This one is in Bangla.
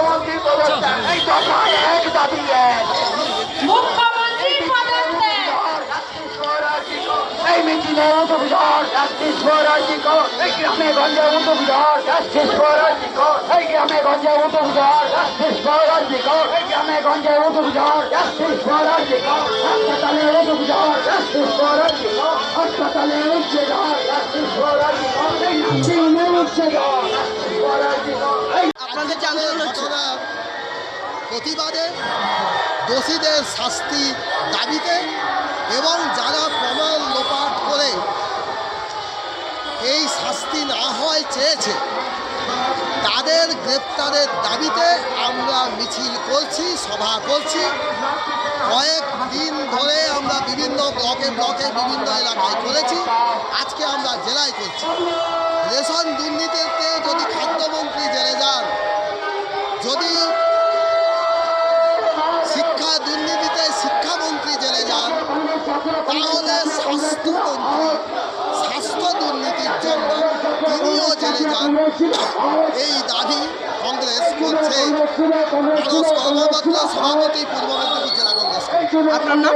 মুখ্যমন্ত্রী পদত্যাগ। এই দফায় এক দাবি এক। মুখ্যমন্ত্রী পদত্যাগ। এই মিছিলে উঁচু বিধর ফর আর্টিকল এই গ্রামে গঞ্জে উঁচু বিধর ফর আর্টিকল এই গ্রামে গঞ্জে উঁচু বিধর ফর আর্টিকল এই গ্রামে গঞ্জে উঁচু বিধর ফর আর্টিকল হাসপাতালে উঁচু বিধর ফর আর্টিকল হাসপাতালে উঠছে ধর ফর আর্টিকল এই নাচিনে উঠছে ধর প্রতিবাদে দোষীদের শাস্তি দাবিতে এবং যারা প্রমাণ লোপাট করে এই শাস্তি না হয় চেয়েছে, তাদের গ্রেপ্তারের দাবিতে আমরা মিছিল করছি, সভা করছি। কয়েক দিন ধরে আমরা বিভিন্ন ব্লকে ব্লকে বিভিন্ন এলাকায় করেছি আজকে আমরা জেলায় করছি রেশন দুর্নীতিতে যদি শিক্ষা দুর্নীতিতে শিক্ষামন্ত্রী জেলে যান, তাহলে স্বাস্থ্যমন্ত্রী স্বাস্থ্য দুর্নীতির জন্য তিনিও জেলে যান। এই দাবি কংগ্রেস করছে। সভাপতি পূর্ব মেদিনীপুর জেলা কংগ্রেস আপনার নাম?